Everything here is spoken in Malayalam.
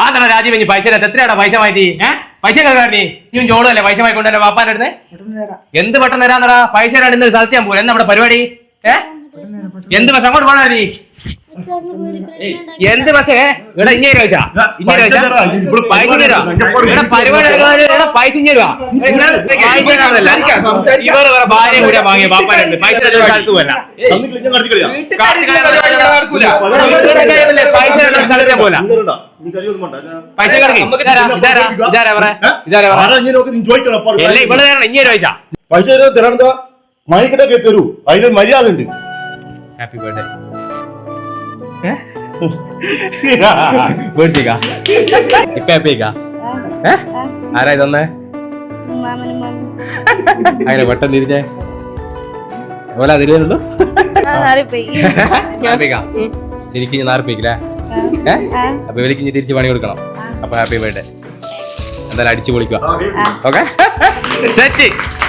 ആ തന്നെ രാജീവ് ഇനി പൈസ എത്രയാടാ പൈസ മാറ്റി? ഏഹ് പൈസ കേൾക്കാ നീ? ജോളല്ലേ പൈസ വാങ്ങിക്കൊണ്ട് എന്റെ വാപ്പാന്റെ അടുത്ത്? എന്ത് പെട്ടെന്ന് തരാന്നടാ പൈസ തരാൻ ഇന്ന് സ്ഥലത്ത് ഞാൻ പോലെ നമ്മുടെ പരിപാടി? ഏ? എന്ത് പക്ഷെ അങ്ങോട്ട് പോണാ നീ. എന്ത് പക്ഷേ ഇവിടെ ഇങ്ങനെ പൈസ ഇങ്ങനെ പൈസ പൈസ തരാം. ഇവിടെ പൈസ പരിപാടി തരാം. ഇവിടെ പരിപാടി എടുക്കാതെ പൈസ ഇങ്ങനെ പൈസ. ഇവർ വേറെ ഭാര്യ കൂടെ വാങ്ങിയ ബാപ്പാന്റെ അടുത്ത് പൈസ പോലെ സ്ഥലത്ത് തന്നിക്കില്ല, ഞാൻ. പൈസ പോല പൈസ കിടക്കി. ഇതാരാ? പറ? ഇതാരാ പറ? എല്ലാം ഇവിടെ തരണം ഇങ്ങനെ പൈസ. പൈസ തരാൻ തരാണ്ടാ മൈക്കിട്ടൊക്കെ തരൂ. അതിന് മര്യാദ ഉണ്ട്. ഹാപ്പി ബർത്ത്ഡേ ബർത്ത്ഡേക്കാ ഇപ്പൊ ഹാപ്പിക്കാ ഏ? ആരാ ഇതൊന്നേ? അങ്ങനെ പെട്ടെന്ന് തിരിഞ്ഞേ. ഓല ഹാപ്പിക്കാ ശരിക്കും ഞാൻ ആർപ്പിക്കില്ലേ. അപ്പൊ ഇവർക്ക് ഇനി തിരിച്ച് പണി കൊടുക്കണം. അപ്പൊ ഹാപ്പി ബർത്ത്ഡേ. എന്തായാലും അടിച്ചു പൊളിക്കുക. ഓക്കെ? സെറ്റ്